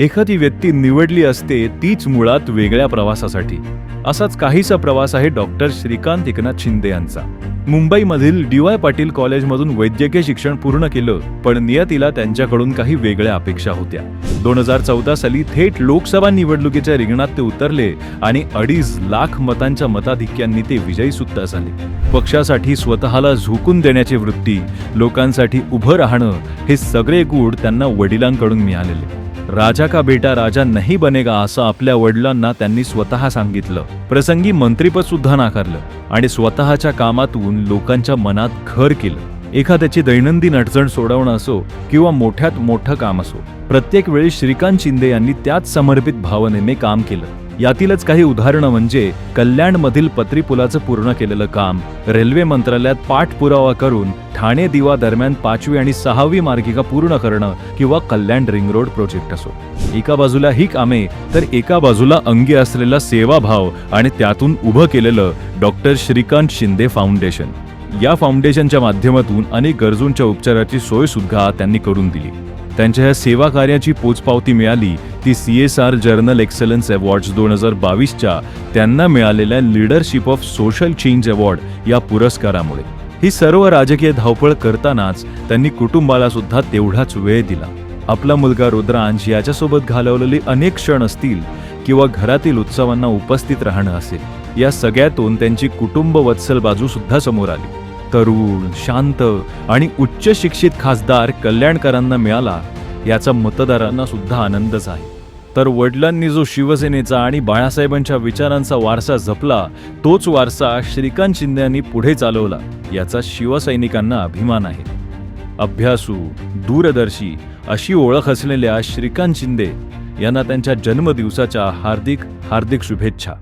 एखादी व्यक्ती निवडली असते तीच मुळात वेगळ्या प्रवासासाठी. असाच काहीसा प्रवास आहे डॉक्टर श्रीकांत एकनाथ शिंदे यांचा. मुंबईमधील डी वाय पाटील कॉलेजमधून वैद्यकीय शिक्षण पूर्ण केलं पण नियतीला त्यांच्याकडून काही वेगळ्या अपेक्षा होत्या. दोन हजार चौदा साली थेट लोकसभा निवडणुकीच्या रिंगणात ते उतरले आणि अडीच लाख मतांच्या मताधिक्यांनी ते विजयी सुद्धा झाले. पक्षासाठी स्वतःला झोकून देण्याची वृत्ती लोकांसाठी उभं राहणं हे सगळे गुण त्यांना वडिलांकडून मिळालेले. राजा का बेटा राजा नाही बनेगा असं आपल्या वडिलांना त्यांनी स्वतः सांगितलं. प्रसंगी मंत्रीपद सुद्धा नाकारलं आणि स्वतःच्या कामातून लोकांच्या मनात घर केलं. एखाद्याची दैनंदिन अडचण सोडवणं असो किंवा मोठ्यात मोठं काम असो प्रत्येक वेळी श्रीकांत शिंदे यांनी त्याच समर्पित भावनेने काम केलं. यातीलच काही उदाहरणं म्हणजे कल्याणमधील पत्रीपुलाचं पूर्ण केलेलं काम. रेल्वे मंत्रालयात पाठपुरावा करून ठाणे दिवा दरम्यान पाचवी आणि सहावी मार्गिका पूर्ण करणं किंवा कल्याण रिंग रोड प्रोजेक्ट असो. एका बाजूला ही कामे तर एका बाजूला अंगी असलेला सेवाभाव आणि त्यातून उभं केलेलं डॉक्टर श्रीकांत शिंदे फाउंडेशन. या फाउंडेशनच्या माध्यमातून अनेक गरजूंच्या उपचाराची सोय सुद्धा त्यांनी करून दिली. त्यांच्या या सेवा कार्याची पोचपावती मिळाली ती C S R journal excellence awards दोन हजार बावीसच्या त्यांना मिळालेल्या leadership of social change award या पुरस्कारामुळे. ही सर्व राजकीय धावपळ करतानाच त्यांनी कुटुंबाला सुद्धा तेवढाच वेळ दिला. आपला मुलगा रुद्रांश याच्यासोबत घालवलेले अनेक क्षण असतील किंवा घरातील उत्सवांना उपस्थित राहणं असेल या सगळ्यातून त्यांची कुटुंब वत्सल बाजू सुद्धा समोर आली. तरुण शांत आणि उच्च शिक्षित खासदार कल्याणकरांना मिळाला याचा मतदारांना सुद्धा आनंदच आहे तर वडिलांनी जो शिवसेनेचा आणि बाळासाहेबांच्या विचारांचा वारसा जपला तोच वारसा श्रीकांत शिंदे यांनी पुढे चालवला याचा शिवसैनिकांना अभिमान आहे. अभ्यासू दूरदर्शी अशी ओळख असलेल्या श्रीकांत शिंदे यांना त्यांच्या जन्मदिवसाच्या हार्दिक हार्दिक शुभेच्छा.